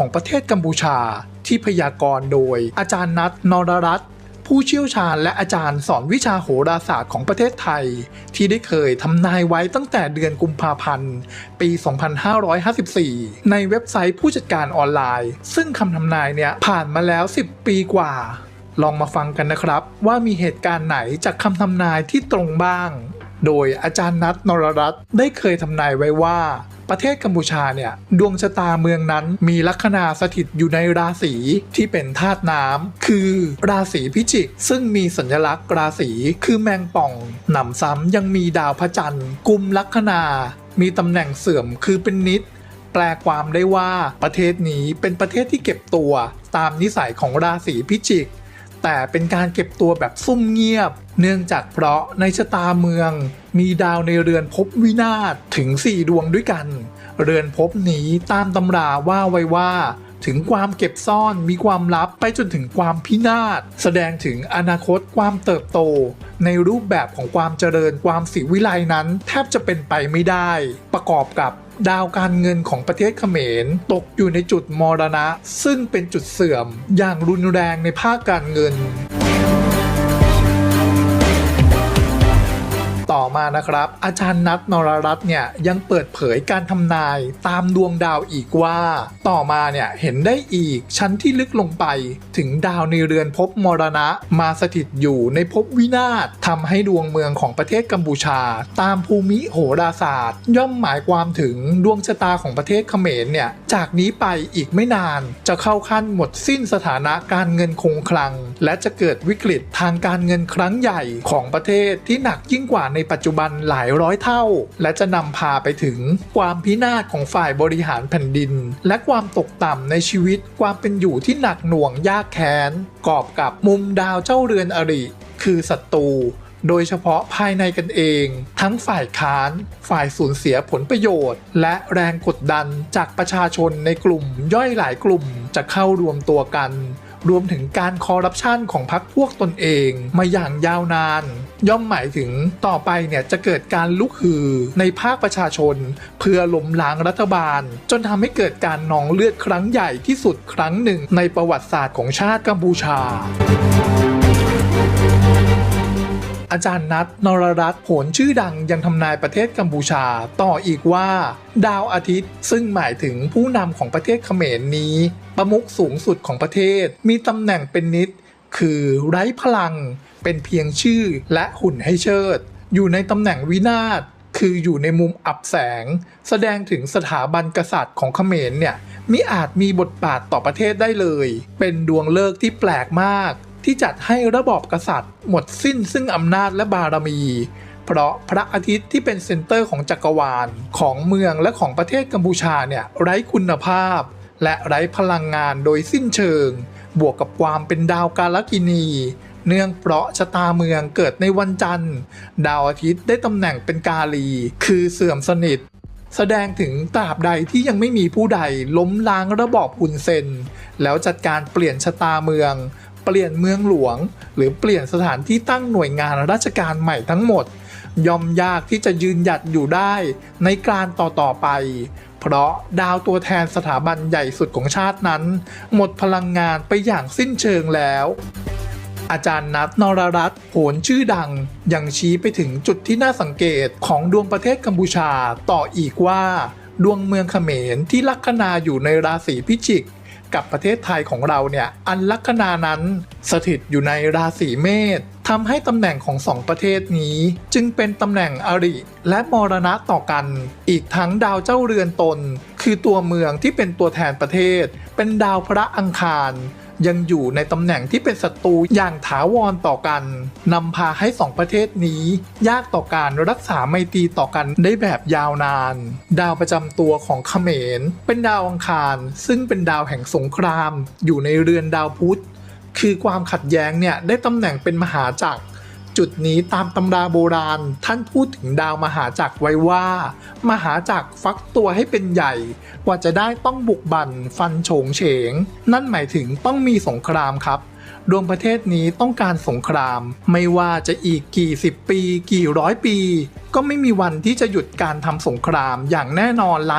ของประเทศกัมพูชา ที่พยากรณ์โดย อาจารย์นัทนรรัตน์ผู้เชี่ยวชาญและอาจารย์สอนวิชาโหราศาสตร์ของประเทศไทย ที่ได้เคยทำนายไว้ตั้งแต่เดือนกุมภาพันธ์ ปี 2554 ในเว็บไซต์ผู้จัดการออนไลน์ ซึ่งคำทำนายเนี่ยผ่านมาแล้ว 10 ปีกว่า ลองมาฟังกันนะครับ ว่ามีเหตุการณ์ไหนจากคำทำนายที่ตรงบ้าง โดยอาจารย์นัทนรรัตน์ได้เคยทำนายไว้ว่า ประเทศกัมพูชาเนี่ยดวงชะตาเมืองนั้นมีลัคนาสถิตอยู่ในราศีที่เป็นธาตุน้ำคือราศีพิจิก ซึ่งมีสัญลักษณ์ราศีคือแมงป่องหนำซ้ำยังมีดาวพระจันทร์กุมลัคนา มีตำแหน่งเสื่อมคือเป็นนิดแปลความได้ว่าประเทศนี้เป็นประเทศที่เก็บตัวตามนิสัยของราศีพิจิก แต่เป็นการเก็บตัวแบบซุ่มเงียบ เนื่องจากเพราะในชะตาเมือง มีดาวในเรือนภพวินาศถึง 4 ดวงด้วยกัน เรือนภพนี้ตามตำราว่าไว้ว่าถึงความเก็บซ่อนมีความลับไปจนถึงความพินาศ แสดงถึงอนาคตความเติบโต ในรูปแบบของความเจริญความสิวิไลนั้น แทบจะเป็นไปไม่ได้ ประกอบกับดาวการเงินของประเทศเขมร ตกอยู่ในจุดมรณะ ซึ่งเป็นจุดเสื่อมอย่างรุนแรงในภาคการเงินต่อมานะครับ อาจารย์นัทนรรัตน์เนี่ยยังเปิดเผยการทำนายตามดวงดาวอีกว่า ต่อมาเนี่ยเห็นได้อีกชั้นที่ลึกลงไป ถึงดาวในเรือนภพมรณะมาสถิตอยู่ในภพวินาศทำให้ดวงเมืองของประเทศกัมพูชา ตามภูมิโหราศาสตร์ ย่อมหมายความถึงดวงชะตาของประเทศเขมรเนี่ยจากนี้ไปอีกไม่นานจะเข้าขั้นหมดสิ้นสถานะการเงินคงคลัง และจะเกิดวิกฤตทางการเงินครั้งใหญ่ของประเทศที่หนักยิ่งกว่าในปัจจุบันหลายร้อยเท่า และจะนำพาไปถึงความพินาศของฝ่ายบริหารแผ่นดิน และความตกต่ำในชีวิตความเป็นอยู่ที่หนักหน่วงยากแค้นกอบกับมุมดาวเจ้าเรือนอริ คือศัตรูโดยเฉพาะภายในกันเอง ทั้งฝ่ายค้าน ฝ่ายสูญเสียผลประโยชน์ และแรงกดดันจากประชาชนในกลุ่มย่อยหลายกลุ่มจะเข้ารวมตัวกัน รวมถึงการคอร์รัปชันของพรรคพวกตนเองมาอย่างยาวนาน ย่อมหมายถึงต่อไปเนี่ยจะเกิดการลุกฮือในภาคประชาชน เพื่อล้มล้างรัฐบาล จนทำให้เกิดการนองเลือดครั้งใหญ่ที่สุดครั้งหนึ่งในประวัติศาสตร์ของชาติกัมพูชา อาจารย์นัทนรรัตน์โหนชื่อดังยังทำนายประเทศกัมพูชา ต่ออีกว่า ดาวอาทิตย์ ซึ่งหมายถึงผู้นำของประเทศเขมรนี้ ประมุขสูงสุดของประเทศ มีตำแหน่งเป็นนิด คือไร้พลัง เป็นเพียงชื่อและหุ่นให้เชิด อยู่ในตำแหน่งวินาศคืออยู่ในมุมอับแสง แสดงถึงสถาบันกษัตริย์ของเขมรเนี่ยมิอาจมีบทบาทต่อประเทศได้เลย เป็นดวงเลิกที่แปลกมาก ที่จัดให้ระบอบกษัตริย์ หมดสิ้นซึ่งอำนาจและบารมี เพราะพระอาทิตย์ที่เป็นเซนเตอร์ของจักรวาล ของเมืองและของประเทศกัมพูชาเนี่ยไร้คุณภาพ และไร้พลังงานโดยสิ้นเชิง บวกกับความเป็นดาวกาลกินี เนื่องเพราะชะตาเมืองเกิดในวันจันทร์ ดาวอาทิตย์ได้ตำแหน่งเป็นกาลี คือเสื่อมสนิทแสดงถึงตราบใดที่ยังไม่มีผู้ใดล้มล้างระบอบฮุนเซน แล้วจัดการเปลี่ยนชะตาเมือง เปลี่ยนเมืองหลวง หรือเปลี่ยนสถานที่ตั้งหน่วยงานราชการใหม่ทั้งหมด ย่อมยากที่จะยืนหยัดอยู่ได้ในการต่อต่อๆไป เพราะดาวตัวแทนสถาบันใหญ่สุดของชาตินั้น หมดพลังงานไปอย่างสิ้นเชิงแล้วอาจารย์นัทนรรัตน์โหนชื่อดัง ยังชี้ไปถึงจุดที่น่าสังเกตของดวงประเทศกัมพูชาต่ออีกว่า ดวงเมืองเขมรที่ลัคนาอยู่ในราศีพิจิก กับประเทศไทยของเราเนี่ย อันลัคนานั้นสถิตอยู่ในราศีเมษทำให้ตำแหน่งของสองประเทศนี้ จึงเป็นตำแหน่งอริและมรณะต่อกัน อีกทั้งดาวเจ้าเรือนตน คือตัวเมืองที่เป็นตัวแทนประเทศ เป็นดาวพระอังคาร ยังอยู่ในตำแหน่งที่เป็นศัตรูอย่างถาวรต่อกันนำพาให้สองประเทศนี้ ยากต่อการรักษาไมตรีต่อกันได้แบบยาวนาน ดาวประจำตัวของเขมร เป็นดาวอังคาร ซึ่งเป็นดาวแห่งสงคราม อยู่ในเรือนดาวพุธคือความขัดแย้งเนี่ยได้ตำแหน่งเป็นมหาจักร จุดนี้ตามตำราโบราณ ท่านพูดถึงดาวมหาจักรไว้ว่า มหาจักรฟักตัวให้เป็นใหญ่ กว่าจะได้ต้องบุกบั่นฟันโฉงเฉง นั่นหมายถึงต้องมีสงครามครับดวงประเทศนี้ต้องการสงคราม ไม่ว่าจะอีกกี่สิบปี กี่ร้อยปี ก็ไม่มีวันที่จะหยุดการทำสงครามอย่างแน่นอนล้าน